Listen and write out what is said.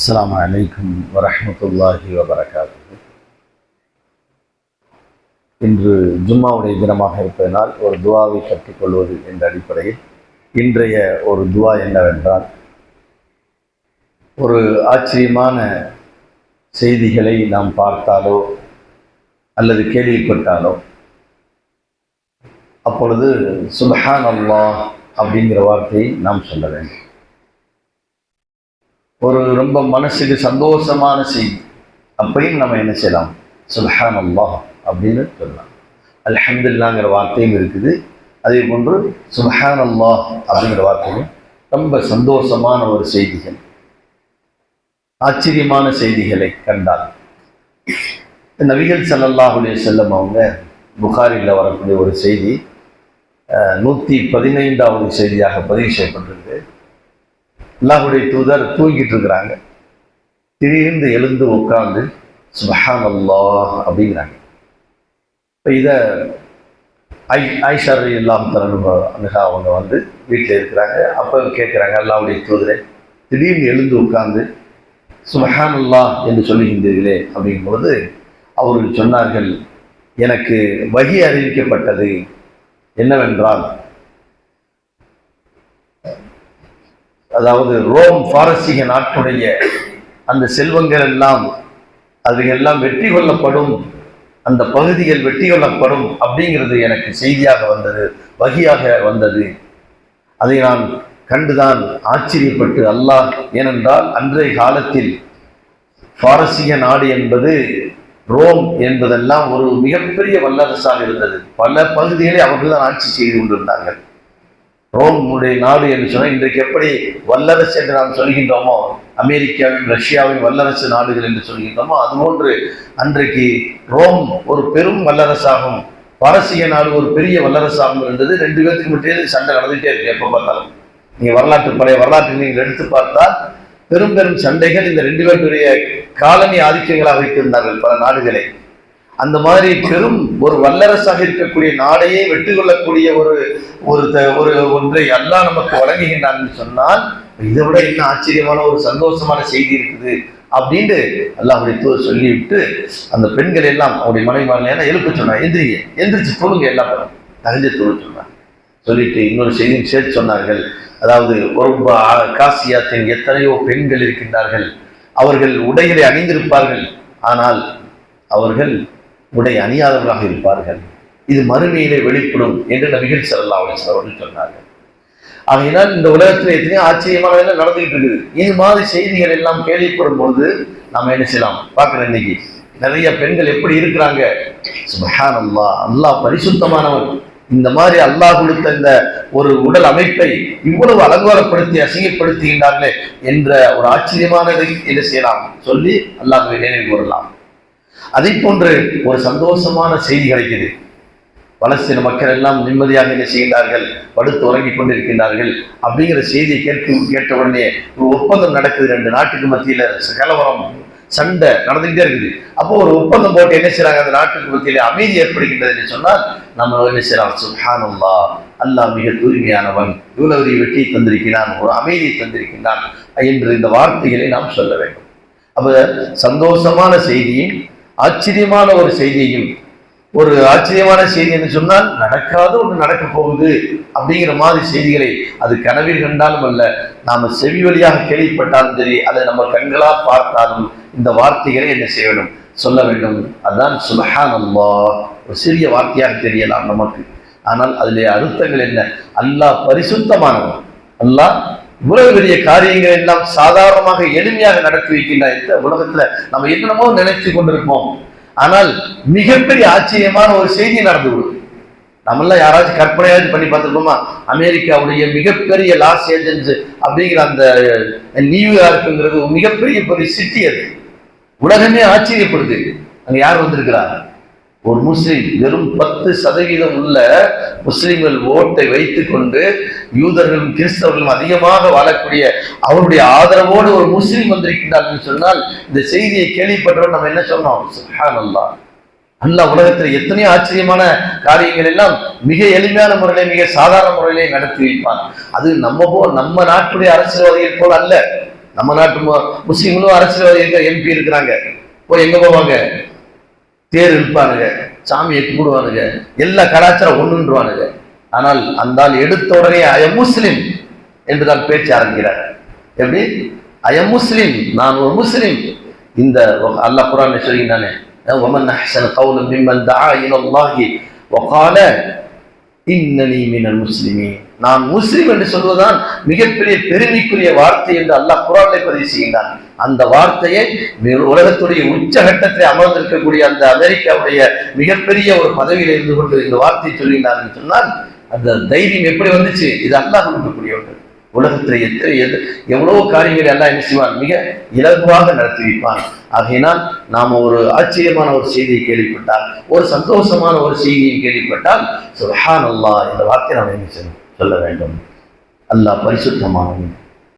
السلام عليكم ورحمة الله وبركاته இன்று ஜும்மாவுடைய தினமாக இருப்பதனால் ஒரு துவாவை கற்றுக்கொள்வது என்ற அடிப்படையில் இன்றைய ஒரு துவா என்னவென்றால் ஒரு ஆச்சரியமான செய்திகளை நாம் பார்த்தாலோ அல்லது கேள்விப்பட்டாலோ அப்பொழுது சுபஹான் அல்லாஹ் அப்படிங்கிற வார்த்தையை நாம் சொல்ல வேண்டும் ஒரு ரொம்ப மனசுக்கு சந்தோஷமான செய்தி. அப்பையும் நம்ம என்ன செய்யலாம்? சுல்ஹான் அல்லாஹ் அப்படின்னு சொல்லலாம். அல்ஹம்துல்லாங்கிற வார்த்தையும் இருக்குது. அதே போன்று சுல்ஹான் அல்லாஹ் அப்படிங்கிற வார்த்தையும் ரொம்ப சந்தோஷமான ஒரு செய்திகள். ஆச்சரியமான செய்திகளை கண்டால். நபிகள் சல்லல்லாஹுலே செல்லம் அவங்க புகாரியில் வரக்கூடிய ஒரு செய்தி நூற்றி பதினைந்தாவது செய்தியாக பதிவு செய்யப்பட்டிருக்கு. அல்லாஹுடைய தூதர் தூங்கிட்டு இருக்கிறாங்க திடீர்னு எழுந்து உட்காந்து சுபஹான் அல்லாஹ் அப்படிங்கிறாங்க. இப்போ இதை ஐ ஐஷர் எல்லாம் தரணும் அவங்க வந்து வீட்டில் இருக்கிறாங்க. அப்போ கேட்குறாங்க அல்லாவுடைய தூதரை திடீர்னு எழுந்து உட்கார்ந்து சுபஹான் அல்லாஹ் என்று சொல்லுகின்றீர்களே அப்படிங்கும்போது அவர்கள் சொன்னார்கள் எனக்கு வகி அறிவிக்கப்பட்டது என்னவென்றால் அதாவது ரோம் பாரசீக நாட்டுடைய அந்த செல்வங்கள் எல்லாம் எல்லாம் வெற்றி கொள்ளப்படும் அந்த பகுதிகள் வெற்றி கொள்ளப்படும் அப்படிங்கிறது எனக்கு செய்தியாக வந்தது வகையாக வந்தது. அதை நான் கண்டுதான் ஆச்சரியப்பட்டு அல்லாஹ் ஏனென்றால் அன்றைய காலத்தில் பாரசீக நாடு என்பது ரோம் என்பதெல்லாம் ஒரு மிகப்பெரிய வல்லரசாக இருந்தது. பல பகுதிகளை அவர்கள் தான் ஆட்சி செய்து கொண்டிருந்தார்கள். ரோமுடைய நாடு என்று சொன்னால் இன்றைக்கு எப்படி வல்லரசு என்று நாம் சொல்கின்றோமோ அமெரிக்காவின் ரஷ்யாவின் வல்லரசு நாடுகள் என்று சொல்கின்றோமோ அதுபோன்று அன்றைக்கு ரோம் ஒரு பெரும் வல்லரசாகும். பாரசீக நாடு ஒரு பெரிய வல்லரசாகவும் இருந்தது ரெண்டு பேருக்கு மட்டும் சண்டை நடந்துகிட்டே இருக்கு எப்போ பார்த்தாலும். நீங்கள் வரலாற்று பழைய வரலாற்றை நீங்கள் எடுத்து பார்த்தால் பெரும் பெரும் சண்டைகள் இந்த ரெண்டு பேருடைய காலனி ஆதிக்கங்களாக வைத்திருந்தார்கள் பல நாடுகளை. அந்த மாதிரி பெரும் ஒரு வல்லரசாக இருக்கக்கூடிய நாடையே வெற்றி கொள்ளக்கூடிய ஒரு ஒரு ஒரு ஒன்றை எல்லாம் நமக்கு வழங்குகின்றான்னு சொன்னால் இதை விட என்ன ஆச்சரியமான ஒரு சந்தோஷமான செய்தி இருக்குது அப்படின்ட்டு அல்லாஹுடைய தூர் சொல்லிவிட்டு அந்த பெண்கள் எல்லாம் அவருடைய மனைவி எல்லாம் எழுப்ப சொன்னாங்க எந்திரிங்க. எந்திரிச்சு தொழுங்க எல்லாம் பேரும். தகுந்த தொழு சொன்னாங்க சொல்லிட்டு இன்னொரு செய்தியும் சேர்த்து சொன்னார்கள். அதாவது ரொம்ப காசியாத்தின் எத்தனையோ பெண்கள் இருக்கின்றார்கள். அவர்கள் உடைகளை அணிந்திருப்பார்கள். ஆனால் அவர்கள் உடை அணியாதவர்களாக இருப்பார்கள். இது மறுமையிலே வெளிப்படும் என்று நபிகள் ஸல்லல்லாஹு அவர்கள் சொன்னார்கள். ஆகையினால் இந்த உலகத்தில் எத்தனையோ ஆச்சரியமானதெல்லாம் நடந்துகிட்டு இருக்குது. இது மாதிரி செய்திகள் எல்லாம் கேள்விப்படும் பொழுது நாம் என்ன செய்யலாம்? பார்க்குறோம் இன்னைக்கு. நிறைய பெண்கள் எப்படி இருக்கிறாங்க? சுபஹான் அல்லாஹ் அல்லாஹ் பரிசுத்தமானவன். இந்த மாதிரி அல்லாஹ் கொடுத்த இந்த ஒரு உடல் அமைப்பை இவ்வளவு அலங்காரப்படுத்தி அசிங்கப்படுத்துகின்றார்களே என்ற ஒரு ஆச்சரியமானதை என்ன செய்யலாம்? சொல்லி அல்லாஹ்வை நினைவு கூறலாம். அதை போன்று ஒரு சந்தோஷமான செய்தி கிடைக்குது. பலஸ்தீன மக்கள் எல்லாம் நிம்மதியாக என்ன செய்கின்றார்கள்? படுத்து உறங்கிக் கொண்டிருக்கின்றார்கள். அப்படிங்கிற செய்தியை கேட்க கேட்ட உடனே ஒரு ஒப்பந்தம் நடக்குது ரெண்டு நாட்டுக்கு மத்தியில். கலவரம் சண்டை நடந்துகிட்டே இருக்குது. அப்போ ஒரு ஒப்பந்தம் போட்டு என்ன செய்றாங்க? அந்த நாட்டுக்கு மத்தியில் அமைதி ஏற்படுகின்றது என்று சொன்னால் நம்ம என்ன செய்யலாம்? சுஹானுல்லா அல்லாஹ் மிக தூய்மையானவன். இவ்வளவு வெற்றி தந்திருக்கிறான் ஒரு அமைதியை தந்திருக்கின்றான் என்று இந்த வார்த்தைகளை நாம் சொல்ல வேண்டும். அப்போ சந்தோஷமான செய்தியும் ஆச்சரியமான ஒரு செய்தியையும் ஒரு ஆச்சரியமான செய்தி என்று சொன்னால் நடக்காத ஒன்று நடக்க போகுது அப்படிங்கிற மாதிரி செய்திகளை அது கனவில் கண்டாலும் அல்ல நாம் செவி வழியாக கேள்விப்பட்டாலும் சரி அதை நம்ம கண்களாக பார்த்தாலும் இந்த வார்த்தைகளை என்ன செய்ய வேண்டும்? சொல்ல வேண்டும். அதுதான் சுபஹான் அல்லாஹ் ஒரு சிறிய வார்த்தையாக தெரியலாம் நமக்கு. ஆனால் அதிலே அர்த்தங்கள் என்ன? அல்லாஹ் பரிசுத்தமானவன் அல்லாஹ் இவ்வளவு பெரிய காரியங்கள் எல்லாம் சாதாரணமாக எளிமையாக நடத்தி வைக்கின்ற இந்த உலகத்துல. நம்ம என்னென்னமோ நினைத்து கொண்டிருப்போம். ஆனால் மிகப்பெரிய ஆச்சரியமான ஒரு செய்தி நடந்து விடும் நம்மளாம் யாராச்சும் கற்பனையாவது பண்ணி பார்த்துருக்கோமா அமெரிக்காவுடைய மிகப்பெரிய லாஸ் ஏஜென்ஸ் அப்படிங்கிற அந்த நியூயார்க்குங்கிறது மிகப்பெரிய பெரிய சிட்டி அது. உலகமே ஆச்சரியப்படுது. அங்க யார் வந்திருக்கிறாங்க? ஒரு முஸ்லீம் வெறும் பத்து சதவீதம் உள்ள முஸ்லீம்கள் ஓட்டை வைத்துக்கொண்டு யூதர்களும் கிறிஸ்தவர்களும் அதிகமாக வாழக்கூடிய அவருடைய ஆதரவோடு ஒரு முஸ்லீம் வந்திருக்கின்றார் சொன்னால் இந்த செய்தியை கேள்விப்பட்டவர் நம்ம என்ன சொன்னோம்? அல்லா அல்லாஹ் உலகத்தில் எத்தனையோ ஆச்சரியமான காரியங்கள் எல்லாம் மிக எளிமையான முறையிலே மிக சாதாரண முறையிலே நடத்தி வைப்பான். அது நம்ம போ நம்ம நாட்டுடைய அரசியல்வாதிகள் போல் அல்ல. நம்ம நாட்டு முஸ்லீம்களும் அரசியல் எம்பி இருக்கிறாங்க. போய் எங்க போவாங்க? தேர் இருப்பானுங்க சாமியை கும்பிடுவானுங்க எல்லா கலாச்சாரம் ஒன்றுன்றுவானுங்க ஆனால் அந்த ஆள் எடுத்த உடனே ஐயா முஸ்லீம் என்று தான் பேச்சு ஆரம்பிக்கிறார். எப்படி? அய முஸ்லீம் நான் ஒரு முஸ்லிம் இந்த அல்லா குரான் சொல்லினானே ஒமன் அஹ்சன் கவுலம் மிம்மன் தஆ இலல்லாஹி வகால இன்னனி மினல் முஸ்லிமே. நான் முஸ்லிம் என்று சொல்வதுதான் மிகப்பெரிய பெருமைக்குரிய வார்த்தை என்று அல்லாஹ் குரானை பதிவு செய்கின்றான். அந்த வார்த்தையை மிக- உலகத்துடைய உச்சகட்டத்தை அமர்ந்திருக்கக்கூடிய அந்த அமெரிக்காவுடைய மிகப்பெரிய ஒரு பதவியில் இருந்து கொண்டு இந்த வார்த்தையை சொல்கின்றார் சொன்னால் அந்த தைரியம் எப்படி வந்துச்சு? இது அல்லாஹ் கொடுக்கக்கூடிய ஒன்று உலகத்தில் எத்தனை எது எவ்வளவு காரியங்களை எல்லாம் என்ன செய்வான்? மிக இலகுவாக நடத்தி வைப்பான். ஆகையினால் நாம் ஒரு ஆச்சரியமான ஒரு செய்தியை கேள்விப்பட்டால் ஒரு சந்தோஷமான ஒரு செய்தியை கேள்விப்பட்டால் சுஹான் அல்லா இந்த வார்த்தை நாம் என்ன செய்யணும்? சொல்ல வேண்டும். அல்லாஹ் பரிசுத்தமானவன்.